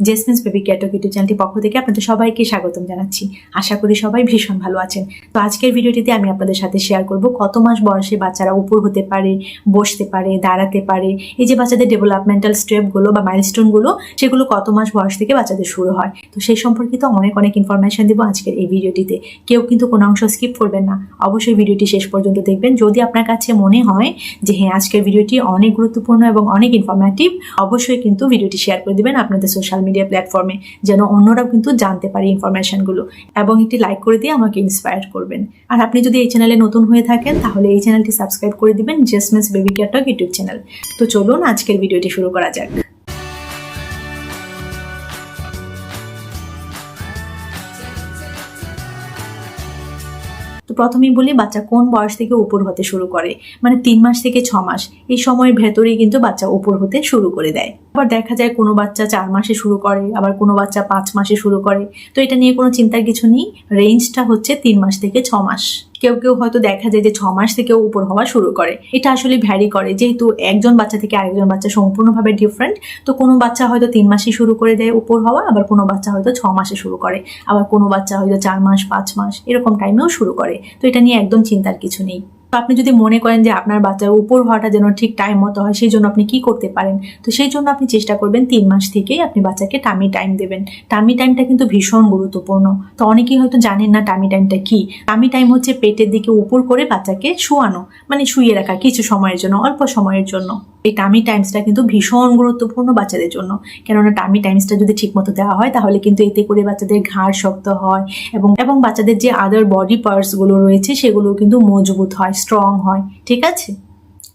জেসমিন্স baby care talk YouTube চ্যানেলটি পক্ষ থেকে আপনাদের সবাইকে স্বাগতম জানাচ্ছি। আশা করি সবাই ভীষণ ভালো আছেন। তো আজকের ভিডিওটিতে আমি আপনাদের সাথে শেয়ার করব কত মাস বয়সে বাচ্চারা উপর হতে পারে, বসতে পারে, দাঁড়াতে পারে, এই যে বাচ্চাদের ডেভেলপমেন্টাল স্টেপগুলো বা মাইলস্টোনগুলো সেগুলো কত মাস বয়স থেকে বাচ্চাদের শুরু হয়। তো সেই সম্পর্কিত অনেক অনেক ইনফরমেশন দেবো আজকের এই ভিডিওটিতে। কেউ কিন্তু কোনো অংশ স্কিপ করবেন না। অবশ্যই ভিডিওটি শেষ পর্যন্ত দেখবেন। যদি আপনার কাছে মনে হয় যে হ্যাঁ আজকের ভিডিওটি অনেক গুরুত্বপূর্ণ এবং অনেক ইনফরমেটিভ অবশ্যই কিন্তু ভিডিওটি শেয়ার করে দিবেন আপনাদের সোশ্যাল মিডিয়া প্ল্যাটফর্মে যেন অন্যরাও কিন্তু জানতে পারে ইনফরমেশনগুলো এবং একটি লাইক করে দিয়ে আমাকে ইন্সপায়ার করবেন। আর আপনি যদি এই চ্যানেলে নতুন হয়ে থাকেন, তাহলে এই চ্যানেলটি সাবস্ক্রাইব করে দিবেন Jasmine's baby care talk YouTube channel তো চলুন আজকের ভিডিওটি শুরু করা যাক। তো প্রথমেই বলি, বাচ্চা কোন বয়স থেকে উপর হতে শুরু করে? মানে তিন মাস থেকে ছ মাস। এই সময়ের ভেতরেই কিন্তু বাচ্চা উপর হতে শুরু করে দেয়। আবার দেখা যায় কোনো বাচ্চা চার মাসে শুরু করে, আবার কোনো বাচ্চা পাঁচ মাসে শুরু করে। তো এটা নিয়ে কোনো চিন্তার কিছু নেই। রেঞ্জটা হচ্ছে তিন মাস থেকে ছ মাস। কেউ কেউ হয়তো দেখা যায় যে ছ মাস থেকেও উপর হওয়া শুরু করে। এটা আসলে ভ্যারি করে। যেহেতু একজন বাচ্চা থেকে আরেকজন বাচ্চা সম্পূর্ণভাবে ডিফারেন্ট তো কোনো বাচ্চা হয়তো তিন মাসে শুরু করে দেয় উপর হওয়া, আবার কোনো বাচ্চা হয়তো ছ মাসে শুরু করে। আবার কোনো বাচ্চা হয়তো চার মাস, পাঁচ মাস, এরকম টাইমেও শুরু করে। তো এটা নিয়ে একদম চিন্তার কিছু নেই। তো আপনি যদি মনে করেন যে আপনার বাচ্চার উপর হওয়াটা যেন ঠিক টাইম মতো হয়, সেই জন্য আপনি কি করতে পারেন? তো সেই জন্য আপনি চেষ্টা করবেন তিন মাস থেকেই আপনি বাচ্চাকে টামি টাইম দেবেন। টামি টাইমটা কিন্তু ভীষণ গুরুত্বপূর্ণ। তো অনেকেই হয়তো জানেন না টামি টাইমটা কি। টামি টাইম হচ্ছে পেটের দিকে উপর করে বাচ্চাকে শুয়ানো মানে শুয়ে রাখা কিছু সময়ের জন্য, অল্প সময়ের জন্য। এই টামি টাইমসটা কিন্তু ভীষণ গুরুত্বপূর্ণ বাচ্চাদের জন্য। কেননা টামি টাইমসটা যদি ঠিকমতো দেওয়া হয়, তাহলে কিন্তু এতে করে বাচ্চাদের ঘাড় শক্ত হয় এবং এবং বাচ্চাদের যে আদার বডি পার্টসগুলো রয়েছে সেগুলো কিন্তু মজবুত হয়। স্ট্রং হয় ঠিক আছে?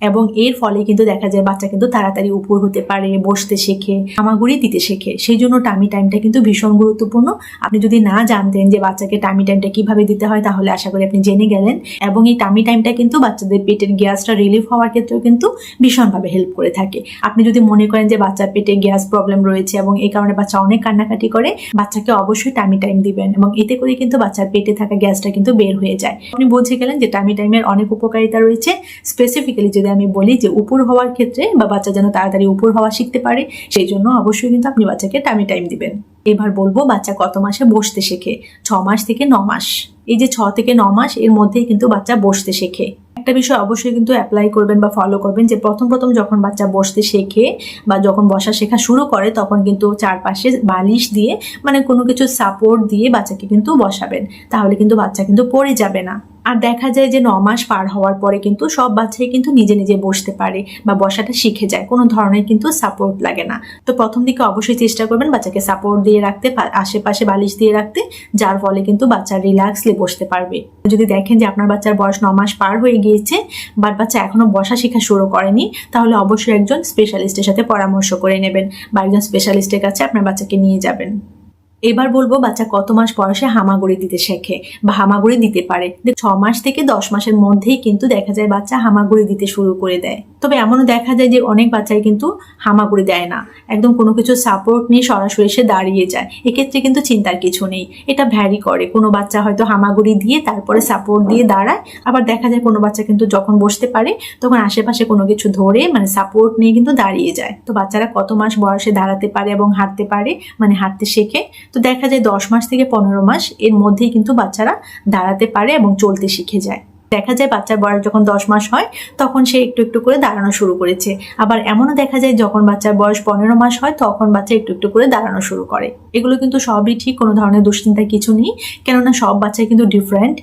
এবং এর ফলে কিন্তু দেখা যায় বাচ্চা কিন্তু তাড়াতাড়ি উপর হতে পারে, বসতে শেখে, হামাগুড়ি দিতে শেখে। সেই জন্য টামি টাইমটা কিন্তু ভীষণ গুরুত্বপূর্ণ। আপনি যদি না জানতেন যে বাচ্চাকে টামি টাইমটা কীভাবে দিতে হয়, তাহলে আশা করি আপনি জেনে গেলেন। এবং এই টামি টাইমটা কিন্তু বাচ্চাদের পেটের গ্যাসটা রিলিফ হওয়ার ক্ষেত্রেও কিন্তু ভীষণভাবে হেল্প করে থাকে। আপনি যদি মনে করেন যে বাচ্চার পেটে গ্যাস প্রবলেম রয়েছে এবং এই কারণে বাচ্চা অনেক কান্নাকাটি করে, বাচ্চাকে অবশ্যই টামি টাইম দিবেন এবং এতে করে কিন্তু বাচ্চার পেটে থাকা গ্যাসটা কিন্তু বের হয়ে যায়। আপনি বুঝে গেলেন যে টামি টাইমের অনেক উপকারিতা রয়েছে। স্পেসিফিক্যালি যদি আমি বলি যে উপর হওয়ার ক্ষেত্রে বা বাচ্চা যেন তাড়াতাড়ি উপর হওয়া শিখতে পারে, সেই জন্য অবশ্যই কিন্তু আপনি বাচ্চাকে টামি টাইম দিবেন। এবার বলব বাচ্চা কত মাসে বসতে শেখে? ছ মাস থেকে ন মাস। এই যে ছ থেকে ন মাস, এর মধ্যেই কিন্তু বাচ্চা বসতে শেখে। একটা বিষয় অবশ্যই কিন্তু অ্যাপ্লাই করবেন বা ফলো করবেন যে প্রথম প্রথম যখন বাচ্চা বসতে শেখে বা যখন বসা শেখা শুরু করে, তখন কিন্তু চারপাশে বালিশ দিয়ে মানে কোনো কিছু সাপোর্ট দিয়ে বাচ্চাকে কিন্তু বসাবেন। তাহলে কিন্তু বাচ্চা কিন্তু পড়ে যাবে না। আর দেখা যায় যে ন মাস পার হওয়ার পরে কিন্তু সব বাচ্চাই কিন্তু নিজে নিজে বসতে পারে বা বসাটা শিখে যায়। কোনো ধরনের কিন্তু সাপোর্ট লাগে না। তো প্রথম দিকে অবশ্যই চেষ্টা করবেন বাচ্চাকে সাপোর্ট দিয়ে রাখতে আশেপাশে বালিশ দিয়ে রাখতে, যার ফলে কিন্তু বাচ্চা রিল্যাক্সলি বসতে পারবে। যদি দেখেন যে আপনার বাচ্চার বয়স ন মাস পার হয়ে গিয়েছে, বাট বাচ্চা এখনও বসা শেখা শুরু করেনি, তাহলে অবশ্যই একজন স্পেশালিস্টের সাথে পরামর্শ করে নেবেন বা একজন স্পেশালিস্টের কাছে আপনার বাচ্চাকে নিয়ে যাবেন। এবার বলব, বাচ্চা কত মাস বয়সে হামাগুড়ি দিতে শেখে বা হামাগুড়ি দিতে পারে? ছ মাস থেকে দশ মাসের মধ্যেই কিন্তু দেখা যায় বাচ্চা হামাগুড়ি দিতে শুরু করে দেয়। তবে এমনও দেখা যায় যে অনেক বাচ্চাই কিন্তু হামাগুড়ি দেয় না। একদম কোনো কিছু সাপোর্ট নিয়ে সরাসরি এসে দাঁড়িয়ে যায়। এক্ষেত্রে কিন্তু চিন্তার কিছু নেই। এটা ভ্যারি করে। কোনো বাচ্চা হয়তো হামাগুড়ি দিয়ে তারপরে সাপোর্ট দিয়ে দাঁড়ায়। আবার দেখা যায় কোনো বাচ্চা কিন্তু যখন বসতে পারে, তখন আশেপাশে কোনো কিছু ধরে মানে সাপোর্ট নিয়ে কিন্তু দাঁড়িয়ে যায়। তো বাচ্চারা কত মাস বয়সে দাঁড়াতে পারে এবং হাঁটতে পারে মানে হাঁটতে শেখে তো দেখা যায় দশ মাস থেকে পনেরো মাস এর মধ্যেই কিন্তু বাচ্চারা দাঁড়াতে পারে এবং চলতে শিখে যায়। দেখা যায় বাচ্চার বয়স যখন দশ মাস হয়, তখন সে একটু একটু করে দাঁড়ানো শুরু করেছে। আবার এমনও দেখা যায় যখন বাচ্চার বয়স পনেরো মাস হয়, তখন বাচ্চা একটু একটু করে দাঁড়ানো শুরু করে। এগুলো কিন্তু সবই ঠিক, কোনো ধরনের দুশ্চিন্তার কিছু নেই। কেননা সব বাচ্চাই কিন্তু ডিফারেন্ট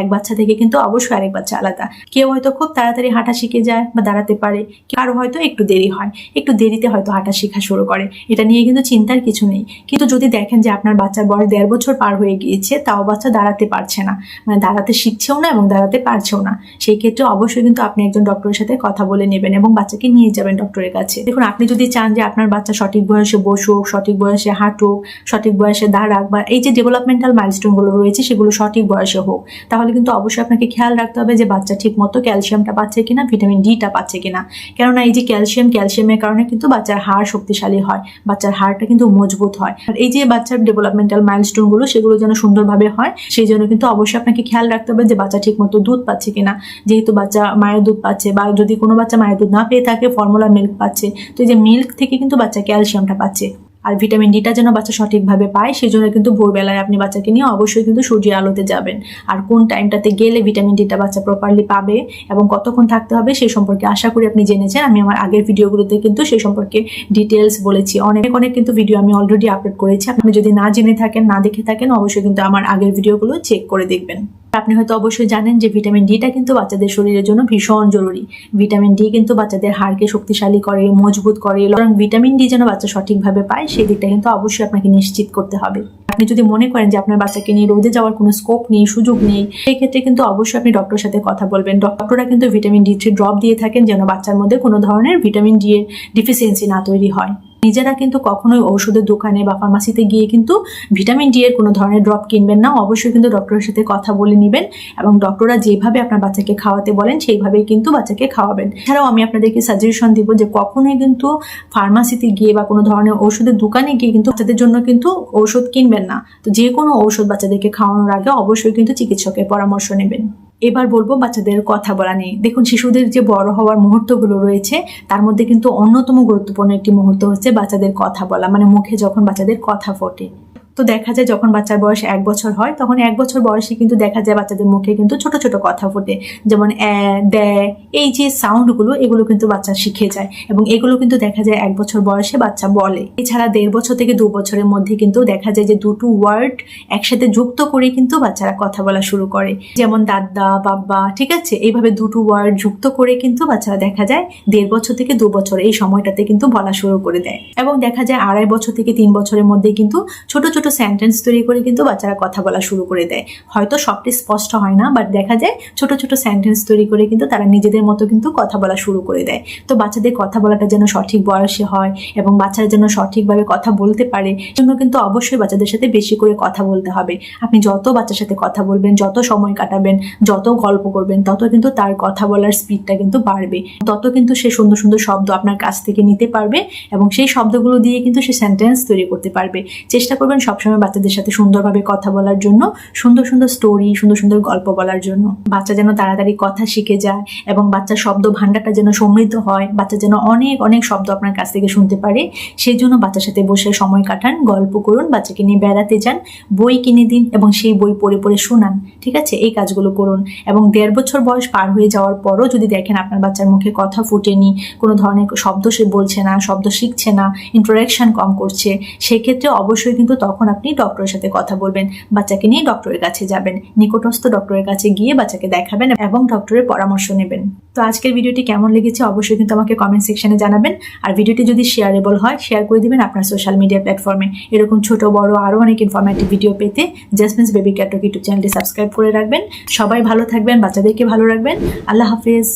এক বাচ্চা থেকে কিন্তু অবশ্যই আরেক বাচ্চা আলাদা। কেউ হয়তো খুব তাড়াতাড়ি হাঁটা শিখে যায় বা দাঁড়াতে পারে কারও হয়তো একটু দেরি হয়। একটু দেরিতে হয়তো হাঁটা শেখা শুরু করে। এটা নিয়ে কিন্তু চিন্তার কিছু নেই। কিন্তু যদি দেখেন যে আপনার বাচ্চার বয়স দেড় বছর পার হয়ে গিয়েছে, তাও বাচ্চা দাঁড়াতে পারছে না। মানে দাঁড়াতে শিখছেও না এবং দাঁড়াতে পারছেও না। সেই ক্ষেত্রে অবশ্যই কিন্তু আপনি একজন ডক্টরের সাথে কথা বলে নেবেন এবং বাচ্চাকে নিয়ে যাবেন ডক্টরের কাছে। দেখুন, আপনি যদি চান যে আপনার বাচ্চা সঠিক বয়সে বসুক, সঠিক বয়সে হাঁটুক, সঠিক বয়সে দাঁড়াক বা এই যে ডেভেলপমেন্টাল মাইলস্টোনগুলো রয়েছে সেগুলো সঠিক বয়সে হোক, তাহলে কিন্তু অবশ্যই আপনাকে খেয়াল রাখতে হবে যে বাচ্চা ঠিক মতো ক্যালসিয়ামটা পাচ্ছে কিনা, ভিটামিন ডিটা পাচ্ছে কিনা। কেননা এই যে ক্যালসিয়াম, ক্যালসিয়ামের কারণে কিন্তু বাচ্চার হাড় শক্তিশালী হয়, বাচ্চার হাড়টা কিন্তু মজবুত হয়। আর এই যে বাচ্চার ডেভেলপমেন্টাল মাইলস্টোনগুলো সেগুলো যেন সুন্দরভাবে হয়, সেই জন্য কিন্তু অবশ্যই আপনাকে খেয়াল রাখতে হবে যে বাচ্চা ঠিক মতো দুধ দুধ পাচ্ছে কিনা? যেহেতু বাচ্চা মায়ের দুধ পাচ্ছে বা যদি কোনো বাচ্চা মায়ের দুধ না পেয়ে থাকে ফর্মুলা মিল্ক পাচ্ছে। তো এই যে মিল্ক থেকে কিন্তু বাচ্চা ক্যালসিয়ামটা পাচ্ছে। আর ভিটামিন ডিটা যেন বাচ্চা সঠিকভাবে পায় সেই জন্য কিন্তু ভোরবেলায় আপনি বাচ্চাকে নিয়ে অবশ্যই কিন্তু সূর্যের আলোতে যাবেন। আর কোন টাইমটাতে গেলে ভিটামিন ডিটা বাচ্চা প্রপারলি পাবে এবং কতক্ষণ থাকতে হবে সেই সম্পর্কে আশা করি আপনি জেনেছেন। আমি আমার আগের ভিডিওগুলোতে কিন্তু সেই সম্পর্কে ডিটেলস বলেছি। অনেক অনেক কিন্তু ভিডিও আমি অলরেডি আপলোড করেছি। আপনি যদি না জেনে থাকেন, না দেখে থাকেন, অবশ্যই কিন্তু আমার আগের ভিডিওগুলো চেক করে দেখবেন। আপনি হয়তো অবশ্যই জানেন যে ভিটামিন ডিটা কিন্তু বাচ্চাদের শরীরের জন্য ভীষণ জরুরি। ভিটামিন ডি কিন্তু বাচ্চাদের হাড়কে শক্তিশালী করে, মজবুত করে ভিটামিন ডি যেন বাচ্চা সঠিকভাবে পায়, সেই দিকটা কিন্তু অবশ্যই আপনাকে নিশ্চিত করতে হবে। আপনি যদি মনে করেন যে আপনার বাচ্চাকে নিয়ে রোদে যাওয়ার কোনো স্কোপ নেই, সুযোগ নেই সেই ক্ষেত্রে কিন্তু অবশ্যই আপনি ডক্টরের সাথে কথা বলবেন। ডক্টররা কিন্তু ভিটামিন ডি থ্রি ড্রপ দিয়ে থাকেন যেন বাচ্চার মধ্যে কোনো ধরনের ভিটামিন ডি এর ডিফিসিয়েন্সি না তৈরি হয়। নিজেরা কিন্তু কখনোই ঔষধের দোকানে বা ফার্মাসিতে গিয়ে কিন্তু ভিটামিন ডি এর কোনো ধরনের ড্রপ কিনবেন না। অবশ্যই কিন্তু ডক্টরের সাথে কথা বলে নেবেন এবং ডক্টররা যেভাবে আপনার বাচ্চাকে খাওয়াতে বলেন, সেইভাবেই কিন্তু বাচ্চাকে খাওয়াবেন। এছাড়াও আমি আপনাদেরকে সাজেশন দিব যে কখনোই কিন্তু ফার্মাসিতে গিয়ে বা কোনো ধরনের ওষুধের দোকানে গিয়ে কিন্তু বাচ্চাদের জন্য কিন্তু ঔষধ কিনবেন না। তো যে কোনো ঔষধ বাচ্চাদেরকে খাওয়ানোর আগে অবশ্যই কিন্তু চিকিৎসকের পরামর্শ নেবেন। এবার বলব বাচ্চাদের কথা বলা নিয়ে। দেখুন, শিশুদের যে বড় হওয়ার মুহূর্তগুলো রয়েছে, তার মধ্যে কিন্তু অন্যতম গুরুত্বপূর্ণ একটি মুহূর্ত হচ্ছে বাচ্চাদের কথা বলা মানে মুখে যখন বাচ্চাদের কথা ফোটে। তো দেখা যায় যখন বাচ্চার বয়স এক বছর হয়, তখন এক বছর বয়সে কিন্তু দেখা যায় বাচ্চাদের মুখে কিন্তু ছোট ছোট কথা ফোটে। যেমন অ্যা দ্য এই যে সাউন্ডগুলো এগুলো কিন্তু বাচ্চা শিখে যায় এবং এগুলো কিন্তু দেখা যায় এক বছর বয়সে বাচ্চা বলে। এছাড়া দেড় বছর থেকে দু বছরের মধ্যে কিন্তু দেখা যায় যে দুটো ওয়ার্ড একসাথে যুক্ত করে কিন্তু বাচ্চারা কথা বলা শুরু করে। যেমন দাদা বাব্বা ঠিক আছে? এইভাবে দুটো ওয়ার্ড যুক্ত করে কিন্তু বাচ্চারা দেখা যায় দেড় বছর থেকে দু বছর এই সময়টাতে কিন্তু বলা শুরু করে দেয়। এবং দেখা যায় আড়াই বছর থেকে তিন বছরের মধ্যে কিন্তু ছোট ছোট সেন্টেন্স তৈরি করে কিন্তু বাচ্চারা কথা বলা শুরু করে দেয়। হয়তো সবটি স্পষ্ট হয় না বাট দেখা যায় ছোট ছোট সেন্টেন্স তৈরি করে কিন্তু তারা নিজেদের মতো কিন্তু কথা বলা শুরু করে দেয়। তো বাচ্চাদের কথা বলাটা যেন সঠিক বয়সে হয় এবং বাচ্চারা যেন সঠিকভাবে কথা বলতে পারে জন্য কিন্তু অবশ্যই বাচ্চাদের সাথে বেশি করে কথা বলতে হবে। আপনি যত বাচ্চার সাথে কথা বলবেন, যত সময় কাটাবেন, যত গল্প করবেন, তত কিন্তু তার কথা বলার স্পিডটা কিন্তু বাড়বে। তত কিন্তু সে সুন্দর সুন্দর শব্দ আপনার কাছ থেকে নিতে পারবে এবং সেই শব্দগুলো দিয়ে কিন্তু সে সেন্টেন্স তৈরি করতে পারবে। চেষ্টা করবেন সবসময় বাচ্চাদের সাথে সুন্দরভাবে কথা বলার জন্য, সুন্দর সুন্দর স্টোরি সুন্দর সুন্দর গল্প বলার জন্য। বাচ্চা যেন তাড়াতাড়ি কথা শিখে যায় এবং বাচ্চার শব্দ ভাণ্ডারটা যেন সমৃদ্ধ হয়, বাচ্চা যেন অনেক অনেক শব্দ আপনার কাছ থেকে শুনতে পারে, সেই জন্য বাচ্চার সাথে বসে সময় কাটান, গল্প করুন, বাচ্চাকে নিয়ে বেড়াতে যান, বই কিনে দিন এবং সেই বই পড়ে পড়ে শোনান, ঠিক আছে? এই কাজগুলো করুন। এবং দেড় বছর বয়স পার হয়ে যাওয়ার পরও যদি দেখেন আপনার বাচ্চার মুখে কথা ফুটেনি, কোনো ধরনের শব্দ সে বলছে না, শব্দ শিখছে না ইন্টারাকশন কম করছে, সেক্ষেত্রে অবশ্যই কিন্তু তখন আপনি ডক্টরের সাথে কথা বলবেন, বাচ্চাকে নিয়ে ডক্টরের কাছে যাবেন, নিকটস্থ ডক্টরের কাছে গিয়ে বাচ্চাকে দেখাবেন এবং ডক্টরের পরামর্শ নেবেন। তো আজকের ভিডিওটি কেমন লেগেছে অবশ্যই কিন্তু আমাকে কমেন্ট সেকশনে জানাবেন। আর ভিডিওটি যদি শেয়ারেবল হয় শেয়ার করে দিবেন আপনার সোশ্যাল মিডিয়া প্ল্যাটফর্মে এরকম ছোট, বড় আরও অনেক ইনফরমেটিভ ভিডিও পেতে Jasmine's baby care talk YouTube চ্যানেলটি সাবস্ক্রাইব করে রাখবেন। সবাই ভালো থাকবেন, বাচ্চাদেরকে ভালো রাখবেন। আল্লাহ হাফিজ।